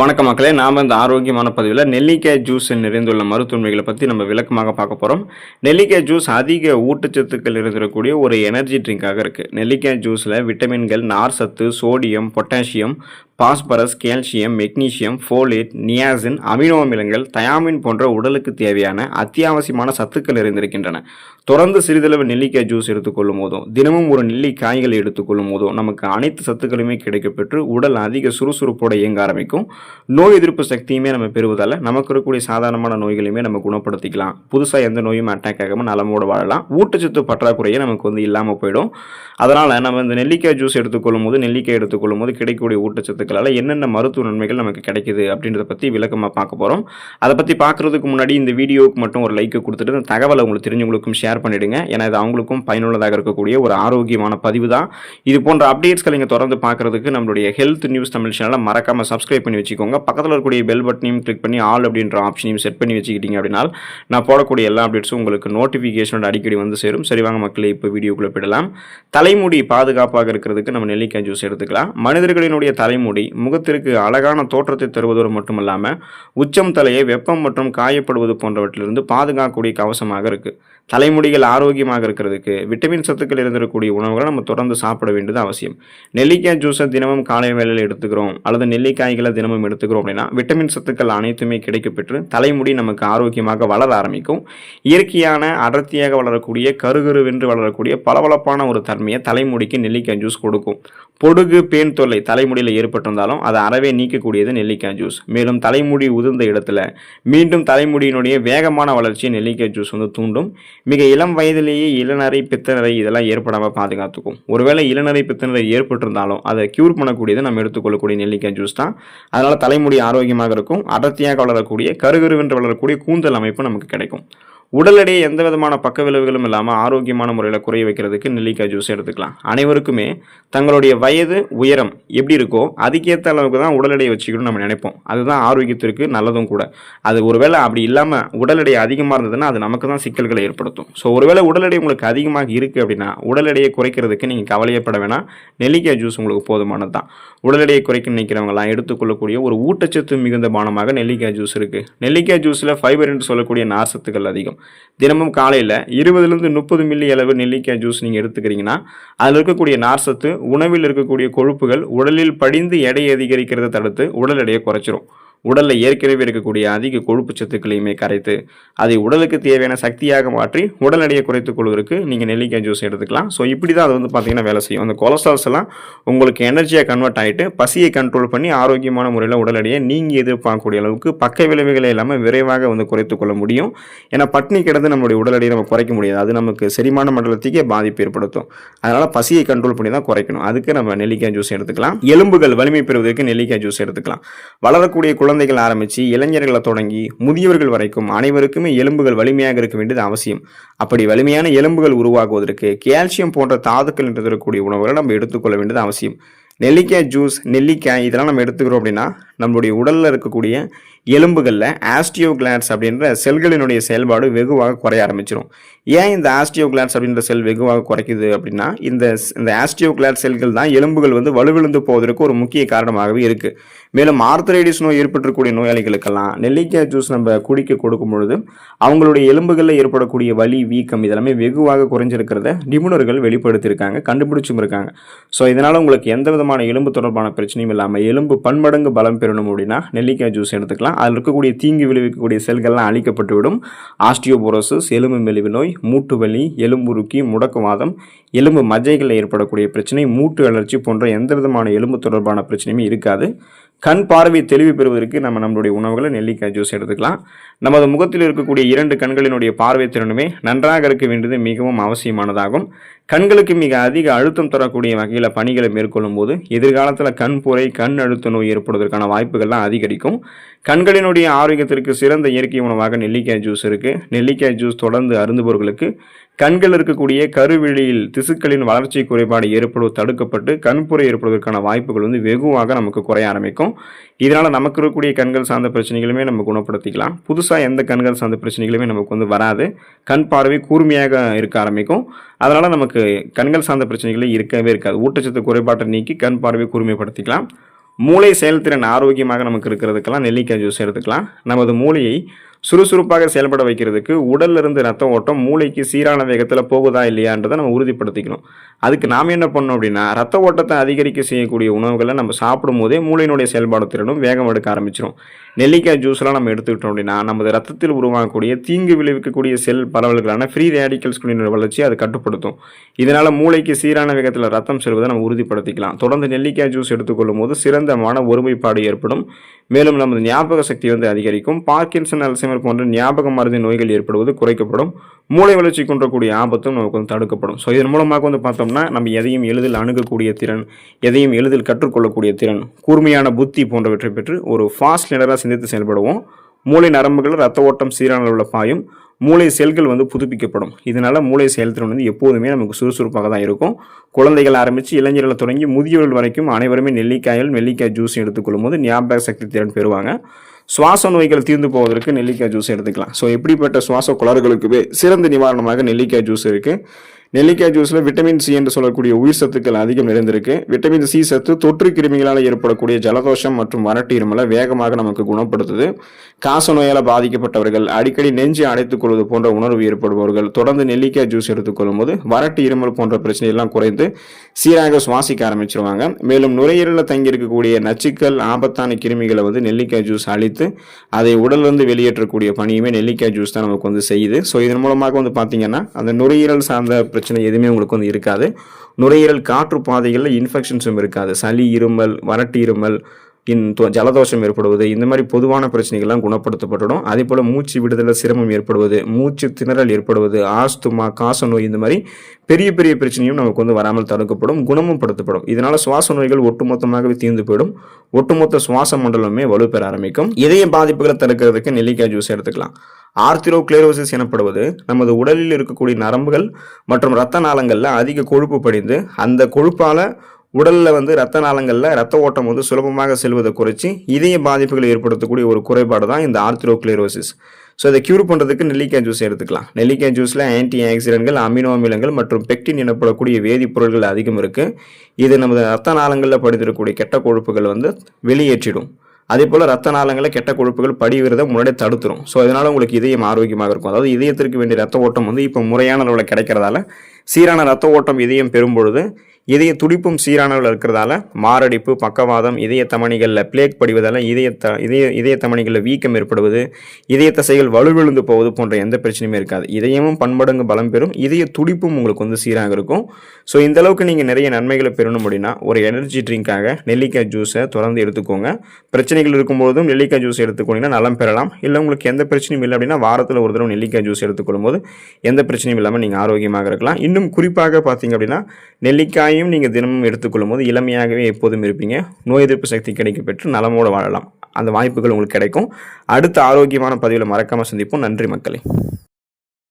வணக்க மக்களே நாம் இந்த ஆரோக்கியமான பதிவில் நெல்லிக்காய் ஜூஸில் நிறைந்துள்ள மருத்துவமைகளை பற்றி நம்ம விளக்கமாக பார்க்க போகிறோம் நெல்லிக்காய் ஜூஸ் அதிக ஊட்டச்சத்துக்கள் இருந்திருக்கக்கூடிய ஒரு எனர்ஜி ட்ரிங்காக இருக்குது நெல்லிக்காய் ஜூஸில் விட்டமின்கள் நார் சத்து sodium potassium phosphorus calcium magnesium folate niacin amino அமிலங்கள் தயாமின் போன்ற உடலுக்கு தேவையான அத்தியாவசியமான சத்துக்கள் இருந்திருக்கின்றன தொடர்ந்து சிறிதளவு நெல்லிக்காய் ஜூஸ் எடுத்துக்கொள்ளும் போதும் தினமும் ஒரு நெல்லிக்காய்களை எடுத்துக்கொள்ளும் போதும் நமக்கு அனைத்து சத்துக்களுமே கிடைக்கப்பெற்று உடல் அதிக சுறுசுறுப்போட இயங்க ஆரம்பிக்கும். நோய் எதிர்ப்பு சக்தியுமே நம்ம பெறுவதால் நமக்கு இருக்கக்கூடிய சாதாரணமான நோய்களையுமே நம்ம குணப்படுத்திக்கலாம். புதுசாக எந்த நோயும் அட்டாக் ஆகாமல் நலமோடு வாழலாம். ஊட்டச்சத்து பற்றாக்குறையே நமக்கு வந்து இல்லாமல் போயிடும். அதனால் நம்ம இந்த நெல்லிக்காய் ஜூஸ் எடுத்துக்கொள்ளும் போது நெல்லிக்காய் எடுத்துக்கொள்ளும் போது கிடைக்கக்கூடிய ஊட்டச்சத்துக்களால் என்னென்ன மருத்துவ நன்மைகள் நமக்கு கிடைக்குது அப்படின்றத பற்றி விளக்கமாக பார்க்க போகிறோம் அதை பற்றி பார்க்குறதுக்கு முன்னாடி இந்த வீடியோவுக்கு மட்டும் ஒரு லைக் கொடுத்துட்டு இந்த தகவலை உங்களுக்கு தெரிஞ்சவங்களுக்கும் ஷேர் பண்ணிவிடுங்க ஏன்னா இது அவங்களுக்கும் பயனுள்ளதாக இருக்கக்கூடிய ஒரு ஆரோக்கியமான பதிவு தான். இது போன்ற அப்டேட்ஸ்களை நீங்கள் தொடர்ந்து பார்க்குறதுக்கு நம்மளுடைய ஹெல்த் நியூஸ் தமிழ் சேனலை மறக்காமல் சப்ஸ்கிரைப் பண்ணி வச்சுக்கோங்க. பக்கத்தில் இருக்கக்கூடிய பெல் பட்டனையும் கிளிக் பண்ணி ஆல் அப்படின்ற ஆப்ஷனையும் செட் பண்ணி வச்சுக்கிட்டீங்க அப்படின்னா நான் போடக்கூடிய எல்லா அப்டேட்ஸும் உங்களுக்கு நோட்டிஃபிகேஷனோட அடிக்கடி வந்து சேரும். சரி வாங்க மக்களே இப்போ வீடியோக்குள்ளே போயிடலாம். தலைமுடி பாதுகாப்பாக இருக்கிறதுக்கு நம்ம நெல்லிக்காய் ஜூஸ் எடுத்துக்கலாம். மனிதர்களினுடைய தலைமுடி முகத்திற்கு அழகான தோற்றத்தை தருவதோடு மட்டுமல்லாமல் உச்சம் தலையை வெப்பம் மற்றும் காயப்படுவது போன்றவற்றிலிருந்து பாதுகாக்கக்கூடிய கவசமாக இருக்குது தலைமுடிகள் ஆரோக்கியமாக இருக்கிறதுக்கு விட்டமின் சத்துக்கள் இருந்திருக்கக்கூடிய உணவுகளை நம்ம தொடர்ந்து சாப்பிட வேண்டியது அவசியம். நெல்லிக்காய் ஜூஸை தினமும் காலை வேலையில் எடுத்துக்கிறோம் அல்லது நெல்லிக்காய்களை தினமும் எடுத்துக்கிறோம் அப்படின்னா விட்டமின் சத்துக்கள் அனைத்துமே கிடைக்கப்பெற்று தலைமுடி நமக்கு ஆரோக்கியமாக வளர ஆரம்பிக்கும். இயற்கையான அடர்த்தியாக வளரக்கூடிய கருகருவென்று வளரக்கூடிய பளபளப்பான ஒரு தன்மையை தலைமுடிக்கு நெல்லிக்காய் ஜூஸ் கொடுக்கும். பொடுகு பேன் தொல்லை தலைமுடியில் ஏற்பட்டிருந்தாலும் அதை அறவே நீக்கக்கூடியது நெல்லிக்காய் ஜூஸ் மேலும் தலைமுடி உதிர்ந்த இடத்துல மீண்டும் தலைமுடியினுடைய வேகமான வளர்ச்சியை நெல்லிக்காய் ஜூஸ் வந்து தூண்டும். மிக இளம் வயதிலேயே இளநரை பித்தநரை இதெல்லாம் ஏற்படாமல் பாதுகாத்துக்கும். ஒருவேளை இளநரை பித்தநரை ஏற்பட்டிருந்தாலும் அதை க்யூர் பண்ணக்கூடியது நம்ம எடுத்துக்கொள்ளக்கூடிய நெல்லிக்காய் ஜூஸ் தான். அதனால் தலைமுடி ஆரோக்கியமாக இருக்கும் அடர்த்தியாக வளரக்கூடிய கருகருவென்று வளரக்கூடிய கூந்தல் அமைப்பு நமக்கு கிடைக்கும். உடல் எடையை எந்த விதமான பக்க விளைவுகளும் இல்லாமல் ஆரோக்கியமான முறையில் குறைய வைக்கிறதுக்கு நெல்லிக்காய் ஜூஸ் எடுத்துக்கலாம். அனைவருக்குமே தங்களுடைய வயது உயரம் எப்படி இருக்கோ அதுக்கேற்ற அளவுக்கு தான் உடல் எடையை வச்சுக்கணும்னு நம்ம நினைப்போம். அதுதான் ஆரோக்கியத்திற்கு நல்லதும் கூட. அது ஒருவேளை அப்படி இல்லாமல் உடல் எடை அதிகமாக இருந்ததுன்னா அது நமக்கு தான் சிக்கல்களை ஏற்படுத்தும். ஸோ ஒருவேளை உடல் எடை உங்களுக்கு அதிகமாக இருக்குது அப்படின்னா உடல் எடையை குறைக்கிறதுக்கு நீங்கள் கவலையப்பட வேணாம். நெல்லிக்காய் ஜூஸ் உங்களுக்கு போதுமானது தான். உடல் எடையை குறைக்க நினைக்கிறவங்களாம் எடுத்துக்கொள்ளக்கூடிய ஒரு ஊட்டச்சத்து மிகுந்த பானமாக நெல்லிக்காய் ஜூஸ் இருக்குது நெல்லிக்காய் ஜூஸில் ஃபைபர் என்று சொல்லக்கூடிய நார்சத்துக்கள் அதிகம். தினமும் காலையில் இருபதுலேருந்து முப்பது மில்லி அளவு நெல்லிக்காய் ஜூஸ் நீங்கள் எடுத்துக்கிறீங்கன்னா அதில் இருக்கக்கூடிய நார் சத்து உணவில் இருக்கக்கூடிய கொழுப்புகள் உடலில் படிந்து எடையை அதிகரிக்கிறத தடுத்து உடல் எடையை குறைச்சிரும். உடலில் ஏற்கனவே இருக்கக்கூடிய அதிக கொழுப்பு சத்துக்களையுமே கரைத்து அதை உடலுக்கு தேவையான சக்தியாக மாற்றி உடல் எடையை குறைத்துக் கொள்வதற்கு நீங்கள் நெல்லிக்காய் ஜூஸ் எடுத்துக்கலாம். ஸோ இப்படி தான் அது வந்து பார்த்தீங்கன்னா வேலை செய்யும். அந்த கொலஸ்ட்ரால்ஸ் எல்லாம் உங்களுக்கு எனர்ஜியாக கன்வெர்ட் ஆகிட்டு பசியை கண்ட்ரோல் பண்ணி ஆரோக்கியமான முறையில் உடல் எடையை நீங்கள் எதிர்பார்க்கக்கூடிய அளவுக்கு பக்க விளைவுகளை இல்லாமல் விரைவாக வந்து குறைத்துக் கொள்ள முடியும். ஏன்னா பட்னி கிடந்து நம்மளுடைய உடல் எடையை நம்ம குறைக்க முடியாது. அது நமக்கு செரிமான மண்டலத்துக்கே பாதிப்பு ஏற்படுத்தும். அதனால் பசியை கண்ட்ரோல் பண்ணி தான் குறைக்கணும். அதுக்கு நம்ம நெல்லிக்காய் ஜூஸ் எடுத்துக்கலாம். எலும்புகள் வலிமை பெறுவதற்கு நெல்லிக்காய் ஜூஸ் எடுத்துக்கலாம். வளரக்கூடிய குழந்தைகள் ஆரம்பித்து இளைஞர்களை தொடங்கி முதியவர்கள் வரைக்கும் அனைவருக்குமே எலும்புகள் வலிமையாக இருக்க வேண்டியது அவசியம். அப்படி வலிமையான எலும்புகள் உருவாகுவதற்கு கால்சியம் போன்ற தாதுக்கள் என்று இருக்கக்கூடிய உணவுகளை நம்ம எடுத்துக்கொள்ள வேண்டியது அவசியம். நெல்லிக்காய் ஜூஸ் நெல்லிக்காய் இதெல்லாம் நம்ம எடுத்துக்கிறோம் அப்படின்னா நம்மளுடைய உடலில் இருக்கக்கூடிய எலும்புகளில் ஆஸ்டியோகிளாட்ஸ் அப்படின்ற செல்களினுடைய செயல்பாடு வெகுவாக குறைய ஆரம்பிச்சிடும் ஏன் இந்த ஆஸ்டியோகிளாட்ஸ் அப்படின்ற செல் வெகுவாக குறைக்குது அப்படின்னா இந்த இந்த ஆஸ்டியோகிளாட் செல்கள் தான் எலும்புகள் வந்து வலுவிழுந்து போவதற்கு ஒரு முக்கிய காரணமாகவே இருக்குது மேலும் ஆர்த்தரைடிஸ் நோய் ஏற்பட்டிருக்கக்கூடிய நோயாளிகளுக்கெல்லாம் நெல்லிக்காய் ஜூஸ் நம்ம குடிக்க கொடுக்கும் பொழுது அவங்களுடைய எலும்புகளில் ஏற்படக்கூடிய வலி வீக்கம் இதெல்லாமே வெகுவாக குறைஞ்சிருக்கிறத நிபுணர்கள் வெளிப்படுத்தியிருக்காங்க கண்டுபிடிச்சும் இருக்காங்க. ஸோ இதனால் உங்களுக்கு எந்த விதமான எலும்பு தொடர்பான பிரச்சனையும் இல்லாமல் எலும்பு பன்மடங்கு பலம் பெறணும் அப்படின்னா நெல்லிக்காய் ஜூஸ் எடுத்துக்கலாம். அதில் இருக்கக்கூடிய தீங்கு விளைவிக்கக்கூடிய செல்கள்லாம் அழிக்கப்பட்டுவிடும். ஆஸ்டியோபோரோசிஸ் எலும்பு மெலிவு நோய் மூட்டு வலி எலும்புருக்கி முடக்குவாதம் எலும்பு மஜைகளில் ஏற்படக்கூடிய பிரச்சனை மூட்டு அழற்சி போன்ற எந்த விதமான எலும்பு தொடர்பான பிரச்சனையுமே இருக்காது. கண் பார்வை தெளிவு பெறுவதற்கு நம்ம நம்மளுடைய உணவுகளை நெல்லிக்காய் ஜூஸ் எடுத்துக்கலாம். நமது முகத்தில் இருக்கக்கூடிய இரண்டு கண்களினுடைய பார்வை திறனுமே நன்றாக இருக்க வேண்டியது மிகவும் அவசியமானதாகும். கண்களுக்கு மிக அதிக அழுத்தம் தரக்கூடிய வகையில் பணிகளை மேற்கொள்ளும் போது எதிர்காலத்தில் கண் புரை கண் அழுத்த நோய் ஏற்படுவதற்கான வாய்ப்புகள்லாம் அதிகரிக்கும். கண்களினுடைய ஆரோக்கியத்திற்கு சிறந்த இயற்கை உணவாக நெல்லிக்காய் ஜூஸ் இருக்குது நெல்லிக்காய் ஜூஸ் தொடர்ந்து அருந்துபவர்களுக்கு கண்கள் இருக்கக்கூடிய கருவிழியில் திசுக்களின் வளர்ச்சி குறைபாடு ஏற்படுவது தடுக்கப்பட்டு கண்புரை ஏற்படுவதற்கான வாய்ப்புகள் வந்து வெகுவாக நமக்கு குறைய ஆரம்பிக்கும். இதனால் நமக்கு இருக்கக்கூடிய கண்கள் சார்ந்த பிரச்சனைகளுமே நம்ம குணப்படுத்திக்கலாம். புதுசாக எந்த கண்கள் சார்ந்த பிரச்சனைகளுமே நமக்கு வந்து வராது. கண் பார்வை கூர்மையாக இருக்க ஆரம்பிக்கும். அதனால் நமக்கு கண்கள் சார்ந்த பிரச்சனைகளே இருக்கவே இருக்காது. ஊட்டச்சத்து குறைபாட்டை நீக்கி கண் பார்வை கூர்மைப்படுத்திக்கலாம். மூளை செயல்திறன் ஆரோக்கியமாக நமக்கு இருக்கிறதுக்கெல்லாம் நெல்லிக்காய் ஜூஸ் எடுத்துக்கலாம். நமது மூளையை சுறுசுறுப்பாக செயல்பட வைக்கிறதுக்கு உடல்ல இருந்து ரத்த ஓட்டம் மூளைக்கு சீரான வேகத்தில் போகுதா இல்லையான்றதை நம்ம உறுதிப்படுத்திக்கணும். அதுக்கு நாம் என்ன பண்ணோம் அப்படின்னா ரத்த ஓட்டத்தை அதிகரிக்க செய்யக்கூடிய உணவுகளை நம்ம சாப்பிடும் போதே மூளையினுடைய செயல்பாடு திறனும் வேகம் எடுக்க ஆரம்பிச்சிடும் நெல்லிக்காய் ஜூஸ்லாம் நம்ம எடுத்துக்கிட்டோம் அப்படின்னா நமது ரத்தத்தில் உருவாகக்கூடிய தீங்கு விளைவிக்கக்கூடிய செல் பரவல்களான ஃப்ரீ ரேடிக்கல்ஸ்களின் வளர்ச்சியை அது கட்டுப்படுத்தும். இதனால் மூளைக்கு சீரான வேகத்தில் ரத்தம் செல்வதை நம்ம உறுதிப்படுத்திக்கலாம். தொடர்ந்து நெல்லிக்காய் ஜூஸ் எடுத்துக்கொள்ளும் போது சிறந்த மன ஒருமைப்பாடு ஏற்படும். மேலும் நமது ஞாபக சக்தி வந்து அதிகரிக்கும். பார்க்கின்சன் அல்சைமர் போன்ற ஞாபக மருதி நோய்கள் ஏற்படுவது குறைக்கப்படும். மூளை வளர்ச்சி குன்றக்கூடிய ஆபத்தும் நமக்கு வந்து தடுக்கப்படும். ஸோ இதன் மூலமாக வந்து பார்த்தோம்னா நம்ம எதையும் எளிதில் அணுகக்கூடிய திறன் எதையும் எளிதில் கற்றுக்கொள்ளக்கூடிய திறன் கூர்மையான புத்தி போன்றவற்றை பெற்று ஒரு ஃபாஸ்ட் லிடராக சிந்தித்து செயல்படுவோம். மூளை நரம்புகள் ரத்த ஓட்டம் சீரான அளவில் பாயும். மூளை செல்கள் வந்து புதுப்பிக்கப்படும். இதனால் மூளை செயல்திறன் வந்து எப்போதுமே நமக்கு சுறுசுறுப்பாக தான் இருக்கும். குழந்தைகள் ஆரம்பித்து இளைஞர்கள் தொடங்கி முதியவர்கள் வரைக்கும் அனைவருமே நெல்லிக்காயில் நெல்லிக்காய் ஜூஸ் எடுத்துக்கொள்ளும் போது ஞாபக சக்தி திறன் பெறுவாங்க. சுவாச நோய்கள் தீர்ந்து போவதற்கு நெல்லிக்காய் ஜூஸ் எடுத்துக்கலாம். ஸோ எப்படிப்பட்ட சுவாச குளறுகளுக்குமே சிறந்த நிவாரணமாக நெல்லிக்காய் ஜூஸ் இருக்குது நெல்லிக்காய் ஜூஸில் விட்டமின் சி என்று சொல்லக்கூடிய உயிர் சத்துக்கள் அதிகம் நிறைந்திருக்கு. விட்டமின் சி சத்து தொற்று கிருமிகளால் ஏற்படக்கூடிய ஜலதோஷம் மற்றும் வறட்டு இருமலை வேகமாக நமக்கு குணப்படுத்துது. காச நோயால் பாதிக்கப்பட்டவர்கள் அடிக்கடி நெஞ்சு அடைத்துக் கொள்வது போன்ற உணர்வு ஏற்படுபவர்கள் தொடர்ந்து நெல்லிக்காய் ஜூஸ் எடுத்துக்கொள்ளும் போது வறட்டு இருமல் போன்ற பிரச்சனையெல்லாம் குறைந்து சீராக சுவாசிக்க ஆரம்பிச்சிருவாங்க. மேலும் நுரையீரலில் தங்கியிருக்கக்கூடிய நச்சுக்கள் ஆபத்தான கிருமிகளை வந்து நெல்லிக்காய் ஜூஸ் அழித்து அதை உடலிருந்து வெளியேற்றக்கூடிய பணியுமே நெல்லிக்காய் ஜூஸ் தான் நமக்கு வந்து செய்யுது. ஸோ இதன் மூலமாக வந்து பார்த்தீங்கன்னா அந்த நுரையீரல் சார்ந்த பிரச்சனை எதுவுமே உங்களுக்கு வந்து இருக்காது. நுரையீரல் காற்று பாதைகளில் இன்ஃபெக்ஷன்ஸும் இருக்காது. சளி இருமல் வறட்டு இருமல் இன் ஜலதோஷம் ஏற்படுவது இந்த மாதிரி பொதுவான பிரச்சனைகள்லாம் குணப்படுத்தப்பட்டுடும். அதே போல் மூச்சு விடுதலை சிரமம் ஏற்படுவது மூச்சு திணறல் ஏற்படுவது ஆஸ்துமா காச நோய் இந்த மாதிரி பெரிய பெரிய பிரச்சனையும் நமக்கு வந்து வராமல் தடுக்கப்படும் குணமும் படுத்தப்படும். இதனால் சுவாச நோய்கள் ஒட்டுமொத்தமாகவே தீர்ந்து போயிடும். ஒட்டுமொத்த சுவாச மண்டலமே வலுப்பெற ஆரம்பிக்கும். இதய பாதிப்புகளை தடுக்கிறதுக்கு நெல்லிக்காய் ஜூஸ் எடுத்துக்கலாம். ஆர்த்திரோக்ளேரோசிஸ் எனப்படுவது நமது உடலில் இருக்கக்கூடிய நரம்புகள் மற்றும் இரத்த நாளங்களில் அதிக கொழுப்பு படிந்து அந்த கொழுப்பால் உடலில் வந்து ரத்த நாளங்களில் ரத்த ஓட்டம் வந்து சுலபமாக செல்வதை குறைச்சி இதய பாதிப்புகளை ஏற்படுத்தக்கூடிய ஒரு குறைபாடு தான் இந்த ஆர்த்திரோக்ளேரோசிஸ். ஸோ இதை க்யூர் பண்ணுறதுக்கு நெல்லிக்காய் ஜூஸ் எடுத்துக்கலாம். நெல்லிக்காய் ஜூஸில் ஆன்டி ஆக்சிடென்ட்கள் அமினோ அமிலங்கள் மற்றும் பெக்டின் எனப்படக்கூடிய வேதிப்பொருட்கள் அதிகம் இருக்குது இது நமது ரத்த நாளங்களில் படித்திருக்கக்கூடிய கெட்ட கொழுப்புகள் வந்து வெளியேற்றிடும். அதே போல் ரத்த நாளங்களில் கெட்ட கொழுப்புகள் படிவிரதை முன்னாடியே தடுத்துரும். ஸோ அதனால் உங்களுக்கு இதயம் ஆரோக்கியமாக இருக்கும். அதாவது இதயத்திற்கு வேண்டிய ரத்த ஓட்டம் வந்து இப்போ முறையான அளவில் கிடைக்கிறதால சீரான ரத்த ஓட்டம் இதயம் பெறும்பொழுது இதய துடிப்பும் சீரானவில் இருக்கிறதால மாரடைப்பு பக்கவாதம் இதய தமணிகளில் பிளேக் படிவதால் இதய த இதய இதய தமணிகளில் வீக்கம் ஏற்படுவது இதய தசைகள் வலுவிழுந்து போவது போன்ற எந்த பிரச்சனையுமே இருக்காது. இதயமும் பன்மடங்கு பலம் பெறும். இதய துடிப்பும் உங்களுக்கு வந்து சீராக இருக்கும். ஸோ இந்த அளவுக்கு நீங்கள் நிறைய நன்மைகளை பெறணும் அப்படின்னா ஒரு எனர்ஜி ட்ரிங்காக நெல்லிக்காய் ஜூஸை தொடர்ந்து எடுத்துக்கோங்க. பிரச்சனைகள் இருக்கும்போதும் நெல்லிக்காய் ஜூஸ் எடுத்துக்கோங்கன்னா நலம் பெறலாம். இல்லை உங்களுக்கு எந்த பிரச்சனையும் இல்லை அப்படின்னா வாரத்தில் ஒரு தடவை நெல்லிக்காய் ஜூஸ் எடுத்துக்கொள்ளும் போது எந்த பிரச்சனையும் இல்லாமல் நீங்கள் ஆரோக்கியமாக இருக்கலாம். இன்னும் குறிப்பாக பார்த்தீங்க அப்படின்னா நெல்லிக்காய் நெல்லிக்காயும் நீங்கள் தினமும் எடுத்துக்கொள்ளும் போது இளமையாகவே எப்போதும் இருப்பீங்க. நோய் எதிர்ப்பு சக்தி கிடைக்க பெற்று நலமோடு வாழலாம். அந்த வாய்ப்புகள் உங்களுக்கு கிடைக்கும். அடுத்த ஆரோக்கியமான பதிவில் மறக்காமல் சந்திப்போம். நன்றி மக்களே.